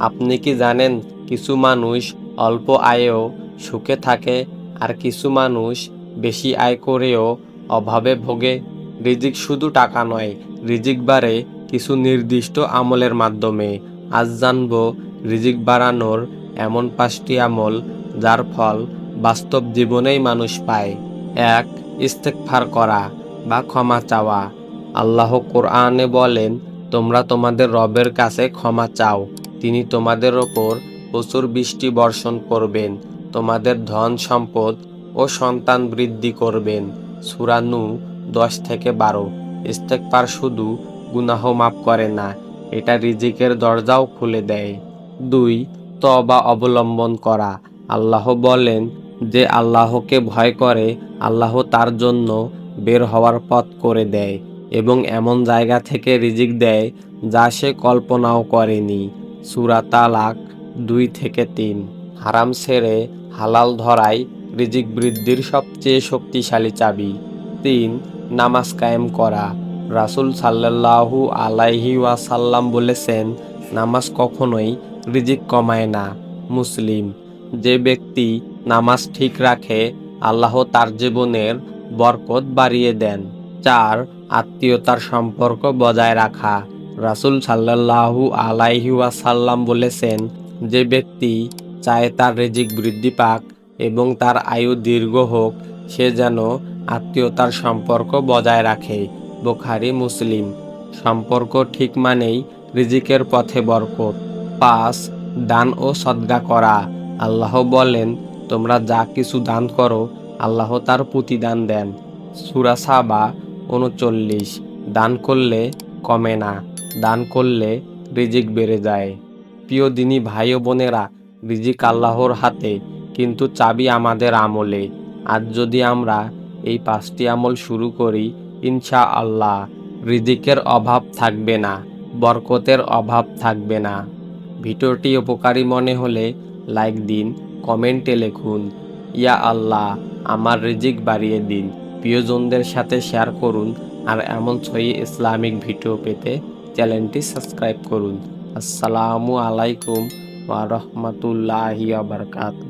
আপনি কি জানেন কিছু মানুষ অল্প আয়েও সুখে থাকে আর কিছু মানুষ বেশি আয় করেও অভাবে ভোগে? রিজিক শুধু টাকা নয়, রিজিক বাড়ে কিছু নির্দিষ্ট আমলের মাধ্যমে। আজ জানব রিজিক বাড়ানোর এমন পাঁচটি আমল যার ফল বাস্তব জীবনেই মানুষ পায়। এক ইস্তেকফার করা বা ক্ষমা চাওয়া। আল্লাহ কোরআনে বলেন, তোমরা তোমাদের রবের কাছে ক্ষমা চাও। তিনি তোমাদের ওপর প্রচুর বৃষ্টি বর্ষণ করবেন, তোমাদের ধন সম্পদ ও সন্তান বৃদ্ধি করবেন। সুরানু দশ থেকে বারো। ইস্তেকফার শুধু গুনাহ মাফ করে না, এটা রিজিকের দরজাও খুলে দেয়। দুই তবা অবলম্বন করা। আল্লাহ বলেন যে আল্লাহকে ভয় করে, আল্লাহ তার জন্য বের হওয়ার পথ করে দেয় এবং এমন জায়গা থেকে রিজিক দেয় যা সে কল্পনাও করেনি। সুরা তালাক দুই থেকে তিন। হারাম ছেড়ে হালাল ধরাই রিজিক বৃদ্ধির সবচেয়ে শক্তিশালী চাবি। তিন, নামাজ কায়েম করা। রাসুল সাল্লাল্লাহু আলাইহি ওয়াসাল্লাম বলেছেন, নামাজ কখনোই রিজিক কমায় না। মুসলিম, যে ব্যক্তি নামাজ ঠিক রাখে, আল্লাহ তার জীবনের বরকত বাড়িয়ে দেন। চার, আত্মীয়তার সম্পর্ক বজায় রাখা। রাসুল সাল্লাল্লাহু আলাইহি ওয়াসাল্লাম বলেছেন, যে ব্যক্তি চায় তার রিজিক বৃদ্ধি পাক এবং তার আয়ু দীর্ঘ হোক, সে যেন আত্মীয়তার সম্পর্ক বজায় রাখে। বোখারি, মুসলিম। সম্পর্ক ঠিক মানেই রিজিকের পথে বরকত পাঁচ দান ও সদ্গা করা। আল্লাহ বলেন, তোমরা যা কিছু দান করো, আল্লাহ তার প্রতিদান দেন। সুরা সাবা উনচল্লিশ। দান করলে কমে না। দান করলে রিজিক বেড়ে যায়। প্রিয় দিনী ভাই ও বোনেরা, রিজিক আল্লাহর হাতে, কিন্তু চাবি আমাদের আমলে। আজ যদি আমরা এই পাঁচটি আমল শুরু করি ইনশা আল্লাহ রিজিকের অভাব থাকবে না, বরকতের অভাব থাকবে না। ভিডিওটি উপকারী মনে হলে লাইক দিন, কমেন্টে লিখুন, ইয়া আল্লাহ, আমার রিজিক বাড়িয়ে দিন। প্রিয়জনদের সাথে শেয়ার করুন, আর এমন ছয়ই ইসলামিক ভিডিও পেতে চ্যানেলটি সাবস্ক্রাইব করুন আসসালামু আলাইকুম ওয়া রাহমাতুল্লাহি ওয়া বারাকাতুহু